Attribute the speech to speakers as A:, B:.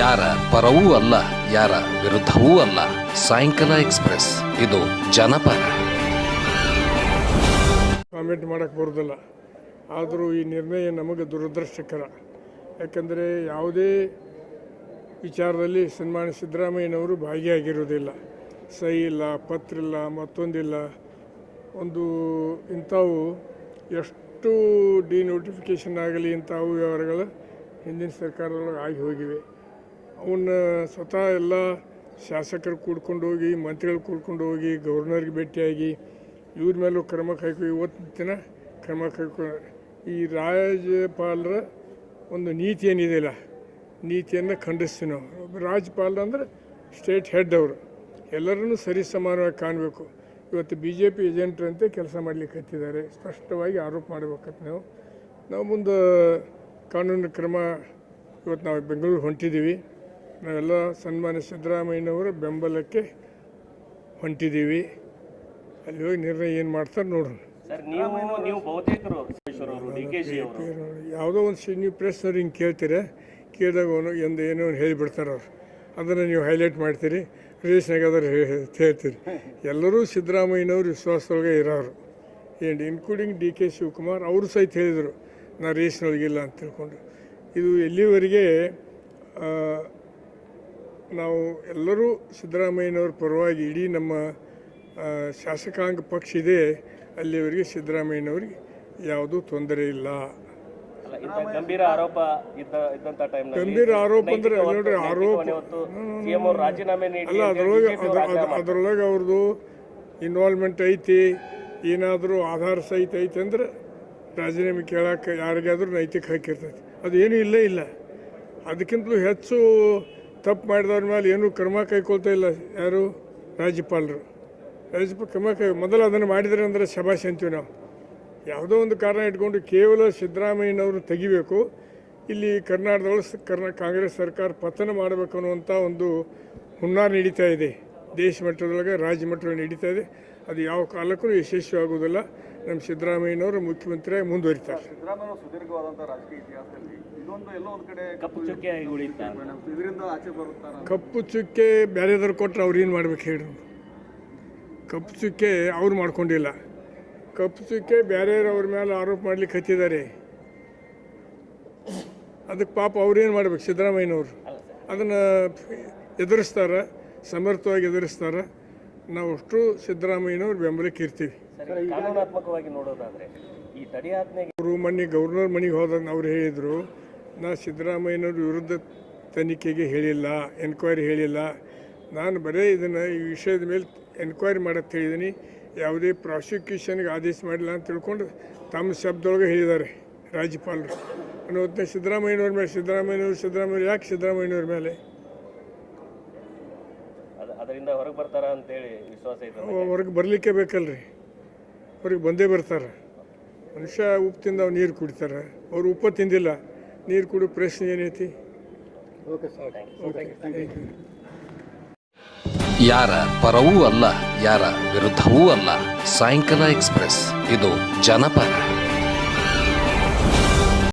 A: ಯಾರ ಪರವೂ ಅಲ್ಲ, ಯಾರ ವಿರುದ್ಧವೂ ಅಲ್ಲ. ಸಾಯಂಕಾಲ ಎಕ್ಸ್ಪ್ರೆಸ್, ಇದು ಜನಪರ.
B: ಕಾಮೆಂಟ್ ಮಾಡೋಕ್ಕೆ ಬರೋದಿಲ್ಲ. ಆದರೂ ಈ ನಿರ್ಣಯ ನಮಗೆ ದುರದೃಷ್ಟಕರ. ಯಾಕಂದರೆ ಯಾವುದೇ ವಿಚಾರದಲ್ಲಿ ಸನ್ಮಾನ ಸಿದ್ದರಾಮಯ್ಯನವರು ಭಾಗಿಯಾಗಿರುವುದಿಲ್ಲ. ಸಹಿ ಇಲ್ಲ, ಪತ್ರ ಇಲ್ಲ, ಮತ್ತೊಂದಿಲ್ಲ. ಒಂದು ಇಂಥವು ಎಷ್ಟು ಡಿನೋಟಿಫಿಕೇಷನ್ ಆಗಲಿ ಇಂಥವು ವ್ಯವಹಾರಗಳು ಹಿಂದಿನ ಸರ್ಕಾರದೊಳಗೆ ಆಗಿ ಹೋಗಿವೆ. ಅವನ್ನ ಸ್ವತಃ ಎಲ್ಲ ಶಾಸಕರು ಕೂಡ್ಕೊಂಡು ಹೋಗಿ, ಮಂತ್ರಿಗಳು ಕೂಡ್ಕೊಂಡು ಹೋಗಿ, ಗವರ್ನರ್ಗೆ ಭೇಟಿಯಾಗಿ, ಇವ್ರ ಮೇಲೂ ಕ್ರಮ ಕೈಕೊ ಇವತ್ತಿನ ದಿನ ಕ್ರಮ ಕೈಕೊ ಈ ರಾಜ್ಯಪಾಲರ ಒಂದು ನೀತಿ ಏನಿದೆಯಲ್ಲ ನೀತಿಯನ್ನು ಖಂಡಿಸ್ತೀವಿ ನಾವು. ರಾಜ್ಯಪಾಲ ಅಂದರೆ ಸ್ಟೇಟ್ ಹೆಡ್ ಅವರು. ಎಲ್ಲರನ್ನೂ ಸರಿ ಸಮಾನವಾಗಿ ಕಾಣಬೇಕು. ಇವತ್ತು ಬಿ ಜೆ ಪಿ ಏಜೆಂಟ್ರಂತೆ ಕೆಲಸ ಮಾಡಲಿಕ್ಕೆ ಹತ್ತಿದ್ದಾರೆ. ಸ್ಪಷ್ಟವಾಗಿ ಆರೋಪ ಮಾಡಬೇಕಂತ ನಾವು. ನಾವು ಮುಂದೆ ಕಾನೂನು ಕ್ರಮ ಇವತ್ತು ನಾವು ಬೆಂಗಳೂರು ಹೊಂಟಿದ್ದೀವಿ. ನಾವೆಲ್ಲ ಸನ್ಮಾನ್ಯ ಸಿದ್ದರಾಮಯ್ಯನವರ ಬೆಂಬಲಕ್ಕೆ ಹೊಂಟಿದ್ದೀವಿ. ಅಲ್ಲಿ ಹೋಗಿ ನಿರ್ಣಯ ಏನು ಮಾಡ್ತಾರೆ ನೋಡೋಣ.
C: ಅವರು ಅವರು.
B: ಯಾವುದೋ ಒಂದು ಸಿ ನೀವು ಪ್ರೆಸ್ನವ್ರು ಹಿಂಗೆ ಕೇಳ್ತೀರ ಕೇಳಿದಾಗ ಅವನು ಎಂದು ಏನೋ ಒಂದು ಹೇಳಿಬಿಡ್ತಾರೆ ಅವ್ರು. ಅದನ್ನು ನೀವು ಹೈಲೈಟ್ ಮಾಡ್ತೀರಿ ಅದ್ರ ಹೇಳ್ತೀರಿ. ಎಲ್ಲರೂ ಸಿದ್ದರಾಮಯ್ಯನವರು ವಿಶ್ವಾಸದೊಳಗೆ ಇರೋರು. ಏನು ಇನ್ಕ್ಲೂಡಿಂಗ್ ಡಿ ಕೆ ಶಿವಕುಮಾರ್ ಅವರು ಸಹಿತ ಹೇಳಿದರು ನಾ ರೇಸ್ನೊಳಗಿಲ್ಲ ಅಂತ ತಿಳ್ಕೊಂಡು. ಇದು ಎಲ್ಲಿವರೆಗೆ ನಾವು ಎಲ್ಲರೂ ಸಿದ್ದರಾಮಯ್ಯನವ್ರ ಪರವಾಗಿ ಇಡೀ ನಮ್ಮ ಶಾಸಕಾಂಗ ಪಕ್ಷ ಇದೆ ಅಲ್ಲಿವರೆಗೆ ಸಿದ್ದರಾಮಯ್ಯನವ್ರಿಗೆ ಯಾವುದೂ ತೊಂದರೆ ಇಲ್ಲ.
C: ಗಂಭೀರ ಆರೋಪ
B: ಗಂಭೀರ ಆರೋಪ ಅಂದ್ರೆ ನೋಡ್ರಿ ಆರೋಪ ಅಲ್ಲ ಅದ್ರೊಳಗೆ ಅದ್ರೊಳಗೆ ಅವ್ರದ್ದು ಇನ್ವಾಲ್ವ್ಮೆಂಟ್ ಐತಿ ಏನಾದರೂ ಆಧಾರ ಸಹಿತ ಐತಿ ಅಂದ್ರೆ ರಾಜೀನಾಮೆ ಕೇಳಕ್ಕೆ ಯಾರಿಗಾದ್ರೂ ನೈತಿಕ ಹಾಕಿರ್ತೈತಿ ಅದು ಏನೂ ಇಲ್ಲೇ ಇಲ್ಲ. ಅದಕ್ಕಿಂತಲೂ ಹೆಚ್ಚು ತಪ್ಪು ಮಾಡಿದವ್ರ ಮೇಲೆ ಏನೂ ಕ್ರಮ ಕೈಗೊಳ್ತಾ ಇಲ್ಲ ಯಾರು ರಾಜ್ಯಪಾಲರು. ರಾಜ್ಯಪಾಲ ಕ್ರಮ ಕೈ, ಮೊದಲು ಅದನ್ನು ಮಾಡಿದರೆ ಅಂದರೆ ಶಬಾಷ್ ಅಂತೀವಿ ನಾವು. ಯಾವುದೋ ಒಂದು ಕಾರಣ ಇಟ್ಕೊಂಡು ಕೇವಲ ಸಿದ್ದರಾಮಯ್ಯನವರು ತೆಗಿಬೇಕು, ಇಲ್ಲಿ ಕರ್ನಾಟಕದೊಳಗೆ ಕರ್ನಾ, ಕಾಂಗ್ರೆಸ್ ಸರ್ಕಾರ ಪತನ ಮಾಡಬೇಕು ಅನ್ನುವಂಥ ಒಂದು ಹುನ್ನಾರ ನಡೀತಾ ಇದೆ. ದೇಶ ಮಟ್ಟದೊಳಗೆ ರಾಜ್ಯ ಮಟ್ಟದಲ್ಲಿ ನಡೀತಾ ಇದೆ. ಅದು ಯಾವ ಕಾಲಕ್ಕೂ ಯಶಸ್ವಿ ಆಗುವುದಿಲ್ಲ ನಮ್ಮ ಸಿದ್ದರಾಮಯ್ಯನವರು ಮುಖ್ಯಮಂತ್ರಿಯಾಗಿ ಮುಂದುವರಿತಾರೆ.
D: ಸಿದ್ದರಾಮಯ್ಯ ಸುದೀರ್ಘವಾದಂಥ ರಾಜಕೀಯ ಇತಿಹಾಸದಲ್ಲಿ ಇದೊಂದು ಎಲ್ಲೋ ಒಂದು ಕಡೆ
C: ಕಪ್ಪು ಚುಕ್ಕೆ
D: ಇದರಿಂದ ಆಚೆ ಬರುತ್ತಾರ
B: ಕಪ್ಪು ಚುಕ್ಕೆ ಬೇರೆದವ್ರು ಕೊಟ್ಟರೆ ಅವ್ರು ಏನು ಮಾಡ್ಬೇಕು ಹೇಳಿ. ಕಪ್ಪು ಚುಕ್ಕೆ ಅವ್ರು ಮಾಡ್ಕೊಂಡಿಲ್ಲ. ಕಪ್ಪು ಚುಕ್ಕೆ ಬೇರೆಯವ್ರ ಮೇಲೆ ಆರೋಪ ಮಾಡ್ಲಿಕ್ಕೆ ಹತ್ತಿದ್ದಾರೆ. ಅದಕ್ಕೆ ಪಾಪ ಅವ್ರೇನು ಮಾಡ್ಬೇಕು ಸಿದ್ದರಾಮಯ್ಯನವರು? ಅದನ್ನು ಎದುರಿಸ್ತಾರೆ? ಸಮರ್ಥವಾಗಿ ಎದುರಿಸ್ತಾರೆ. ನಾವು ಅಷ್ಟು ಸಿದ್ದರಾಮಯ್ಯನವ್ರು ಬೆಂಬಲಕ್ಕೆ ಇರ್ತೀವಿ.
C: ಸರಿ ಕಾನೂನಾತ್ಮಕವಾಗಿ ನೋಡೋದಾದ್ರೆ ಈ ತಡೆಯಾಜ್ಞೆಗೆ
B: ಅವರು ಮೊನ್ನೆ ಗವರ್ನರ್ ಮನೆಗೆ ಹೋದಾಗ ಅವ್ರು ಹೇಳಿದರು ನಾ ಸಿದ್ದರಾಮಯ್ಯನವ್ರ ವಿರುದ್ಧ ತನಿಖೆಗೆ ಹೇಳಿಲ್ಲ ಎನ್ಕ್ವೈರಿ ಹೇಳಿಲ್ಲ. ನಾನು ಬರೀ ಇದನ್ನು ಈ ವಿಷಯದ ಮೇಲೆ ಎನ್ಕ್ವೈರಿ ಮಾಡಕ್ಕೆ ಹೇಳಿದ್ದೀನಿ ಯಾವುದೇ ಪ್ರಾಸಿಕ್ಯೂಷನ್ಗೆ ಆದೇಶ ಮಾಡಿಲ್ಲ ಅಂತ ತಿಳ್ಕೊಂಡು ತಮ್ಮ ಶಬ್ದೊಳಗೆ ಹೇಳಿದ್ದಾರೆ ರಾಜ್ಯಪಾಲರು. ಅನ್ನೋದನ್ನ ಸಿದ್ದರಾಮಯ್ಯನವ್ರ ಮೇಲೆ ಸಿದ್ದರಾಮಯ್ಯನವ್ರು ಸಿದ್ದರಾಮಯ್ಯ ಯಾಕೆ ಸಿದ್ದರಾಮಯ್ಯನವ್ರ ಮೇಲೆ?
C: ಅದರಿಂದ ಹೊರಗೆ ಬರ್ತಾರ ಅಂತೇಳಿ ವಿಶ್ವಾಸ ಐತೆ
B: ಹೊರಗೆ ಬರಲಿಕ್ಕೆ ಬೇಕಲ್ರಿ. ಹೊರಗೆ ಬಂದೇ ಬರ್ತಾರೆ. ಮನುಷ್ಯ ಉಪ್ಪು ತಿಂದ ಅವ್ರು ನೀರು ಕುಡಿತಾರೆ. ಅವ್ರು ಉಪ್ಪು ತಿಂದಿಲ್ಲ. ನೀರು ಕುಡಿಯೋ ಪ್ರಶ್ನೆ ಏನೈತಿ?
A: ಯಾರ ಪರವೂ ಅಲ್ಲ ಯಾರ ವಿರುದ್ಧವೂ ಅಲ್ಲ. ಸಾಯಂಕಾಲ ಎಕ್ಸ್ಪ್ರೆಸ್. ಇದು ಜನಪರ.